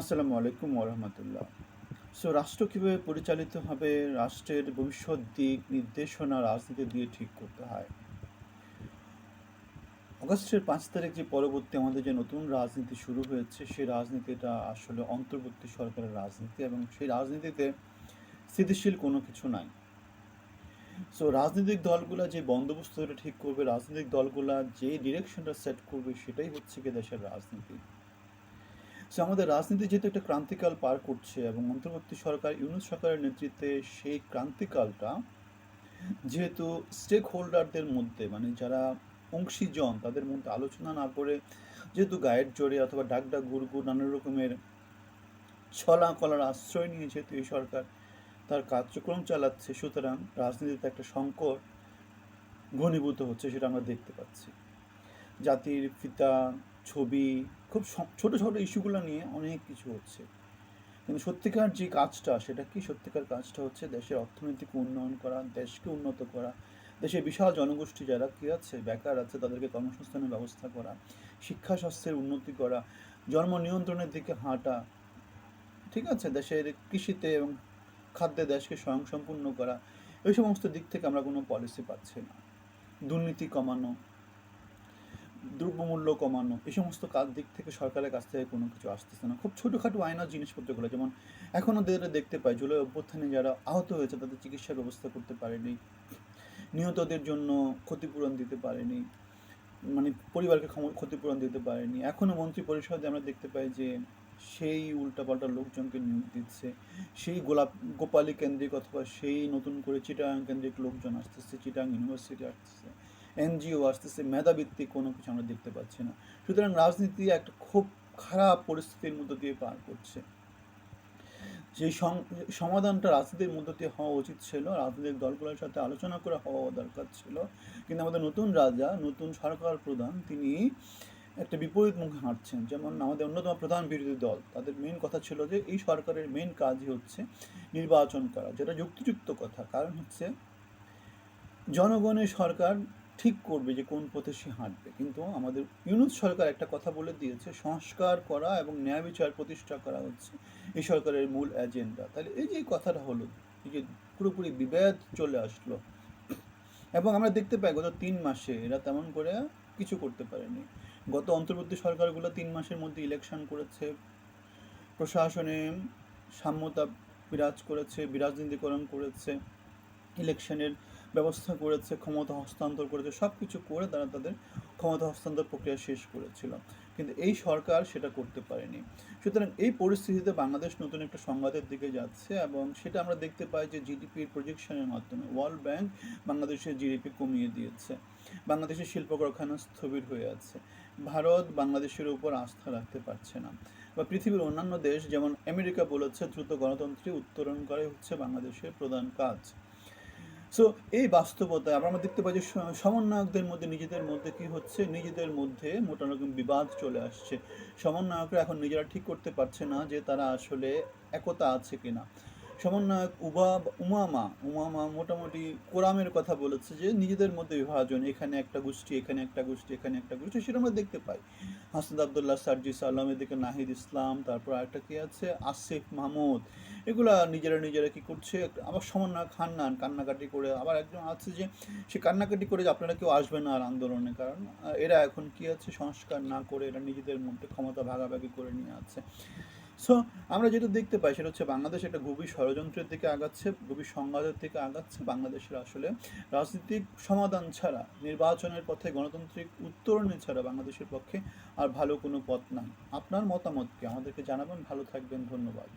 আসসালামু আলাইকুম ওরহমতুল্লাহ সো রাষ্ট্র কীভাবে পরিচালিত হবে? রাষ্ট্রের ভবিষ্যৎ দিক নির্দেশনা রাজনীতি দিয়ে ঠিক করতে হয়। অগস্টের পাঁচ তারিখ যে পরবর্তী আমাদের যে নতুন রাজনীতি শুরু হয়েছে, সেই রাজনীতিটা আসলে অন্তর্বর্তী সরকারের রাজনীতি এবং সেই রাজনীতিতে স্থিতিশীল কোনো কিছু নাই। সো রাজনৈতিক দলগুলা যে বন্দোবস্তটা ঠিক করবে, রাজনৈতিক দলগুলা যে ডিরেকশনটা সেট করবে, সেটাই হচ্ছে কি দেশের রাজনীতি। সো আমাদের রাজনীতি যেহেতু একটা ক্রান্তিকাল পার করছে এবং অন্তর্বর্তী সরকার, ইউনুস সরকারের নেতৃত্বে সেই ক্রান্তিকালটা, যেহেতু স্টেক হোল্ডারদের মধ্যে মানে যারা অংশীজন, তাদের মধ্যে আলোচনা না করে, যেহেতু গায়ের জোরে অথবা ডাক ডাক গুড় নানা রকমের ছলা কলার আশ্রয় নিয়ে যেহেতু এই সরকার তার কার্যক্রম চালাচ্ছে, সুতরাং রাজনীতিতে একটা সংকট ঘনীভূত হচ্ছে সেটা আমরা দেখতে পাচ্ছি। জাতির পিতা, ছবি খুব ছোট ছোট ইস্যুগুলো নিয়ে অনেক কিছু হচ্ছে। কিন্তু সত্যিকার যে কাজটা, সেটা কি সত্যিকার কাজটা হচ্ছে? দেশের অর্থনৈতিক উন্নয়ন করা, দেশকে উন্নত করা, দেশের বিশাল জনগোষ্ঠী যারা কী আছে, বেকার আছে, তাদেরকে কর্মসংস্থানের ব্যবস্থা করা, শিক্ষা স্বাস্থ্যের উন্নতি করা, জন্ম নিয়ন্ত্রণের দিকে হাঁটা, ঠিক আছে? দেশের কৃষিতে এবং খাদ্যে দেশকে স্বয়ংসম্পূর্ণ করা, এই সমস্ত দিক থেকে আমরা কোনো পলিসি পাচ্ছি না। দুর্নীতি কমানো দ্রব্যমূল্য কমানো এই সমস্ত কাজ দিক থেকে সরকারের কাছ থেকে কোনো কিছু আসতেছে না। খুব ছোটোখাটো আয়নার জিনিসপত্রগুলো, যেমন এখনও দেখতে পাই, জুলাই অভ্যুত্থানে যারা আহত হয়েছে তাদের চিকিৎসার ব্যবস্থা করতে পারেনি, নিহতদের জন্য ক্ষতিপূরণ দিতে পারেনি মানে পরিবারকে ক্ষতিপূরণ দিতে পারেনি। এখনও মন্ত্রী পরিষদে আমরা দেখতে পাই যে সেই উল্টাপাল্টা লোকজনকে নিয়োগ দিচ্ছে, সেই গোলাপ, গোপালী কেন্দ্রিক অথবা সেই নতুন করে চিটাং কেন্দ্রিক লোকজন আসতেছে চিটাং ইউনিভার্সিটি আসতেছে। এনজিও আসতেছে, মেধাভিত্তিক কোনো কিছু আমরা দেখতে পাচ্ছি না। সুতরাং রাজনীতি একটা খুব খারাপ পরিস্থিতির মধ্য দিয়ে পার করছে। সং- সমাধানটা রাজনীতির মধ্য দিয়ে হওয়া উচিত ছিল, রাজনৈতিক দলগুলোর সাথে আলোচনা করে হওয়া দরকার ছিল। কিন্তু আমাদের নতুন রাজা, নতুন সরকার প্রধান, তিনি একটা বিপরীত মুখে হাঁটছেন। যেমন আমাদের অন্যতম প্রধান বিরোধী দল, তাদের মেন কথা ছিল যে এই সরকারের মেন কাজই হচ্ছে নির্বাচন করা, যেটা যুক্তিযুক্ত কথা। কারণ হচ্ছে, জনগণের সরকার ঠিক করবে যে কোন পথে সে হাঁটবে। কিন্তু আমাদের ইউনুস সরকার একটা কথা বলে দিয়েছে, সংস্কার করা এবং ন্যায় বিচার প্রতিষ্ঠা করা হচ্ছে এই সরকারের মূল এজেন্ডা তাহলে এই যে কথাটা হলো, এই যে পুরোপুরি বিভেদ চলে আসলো, এবং আমরা দেখতে পাই গত তিন মাসে এরা তেমন করে কিছু করতে পারেনি। গত অন্তর্বর্তী সরকারগুলো তিন মাসের মধ্যে ইলেকশন করেছে, প্রশাসনে সাম্যতা বিরাজ করেছে, বিরাজনীতিকরণ করেছে ইলেকশনের ব্যবস্থা করেছে, ক্ষমতা হস্তান্তর করেছে সব কিছু করে তারা তাদের ক্ষমতা হস্তান্তর প্রক্রিয়া শেষ করেছিল। কিন্তু এই সরকার সেটা করতে পারেনি। সুতরাং এই পরিস্থিতিতে বাংলাদেশ নতুন একটা সংঘাতের দিকে যাচ্ছে এবং সেটা আমরা দেখতে পাই যে জিডিপির প্রজেকশনের মাধ্যমে ওয়ার্ল্ড ব্যাংক বাংলাদেশের জিডিপি কমিয়ে দিয়েছে। বাংলাদেশের শিল্প কারখানা স্থবির হয়ে আছে। ভারত বাংলাদেশের উপর আস্থা রাখতে পারছে না। বা পৃথিবীর অন্যান্য দেশ, যেমন আমেরিকা বলেছে, দ্রুত গণতন্ত্রে উত্তরণ করাই হচ্ছে বাংলাদেশের প্রধান কাজ। সো এই বাস্তবতায় আমরা দেখতে পাই যে সমন্বয়কদের মধ্যে, নিজেদের মধ্যে কি হচ্ছে? নিজেদের মধ্যে মোটা রকম বিবাদ চলে আসছে। সমন্বয়করা এখন নিজেরা ঠিক করতে পারছে না যে তারা আসলে একতা আছে কিনা। সমন্বয়ক উবা, উমামা উমামা মোটামুটি কোরআমের কথা বলেছে যে নিজেদের মধ্যে বিভাজন, এখানে একটা গোষ্ঠী, এখানে একটা গোষ্ঠী, এখানে একটা গোষ্ঠী, সেটা আমরা দেখতে পাই। হাসনাদ আবদুল্লাহ সার্জিস আলম এদিকে নাহিদ ইসলাম, তারপর আরেকটা কি আছে? আসিফ মাহমুদ। এগুলা নিজেরা নিজেরা কি করছে? আবার সমন্বয় খান্নান, কান্নাকাটি করে আবার একজন আছে যে, সে কান্নাকাটি করে যে আপনারা কেউ আসবে না আর আন্দোলনে, কারণ এরা এখন কি আছে? সংস্কার না করে এরা নিজেদের মধ্যে ক্ষমতা ভাগাভাগি করে নিয়ে আছে। সো আমরা যেটা দেখতে পাই সেটা হচ্ছে বাংলাদেশ একটা গভীর ষড়যন্ত্রের দিকে আগাচ্ছে, গভীর সংঘাতের দিকে আগাচ্ছে বাংলাদেশের আসলে রাজনৈতিক সমাধান ছাড়া, নির্বাচনের পথে গণতান্ত্রিক উত্তরণের ছাড়া বাংলাদেশের পক্ষে আর ভালো কোনো পথ নাই। আপনার মতামত কি? আমাদেরকে জানাবেন। ভালো থাকবেন। ধন্যবাদ।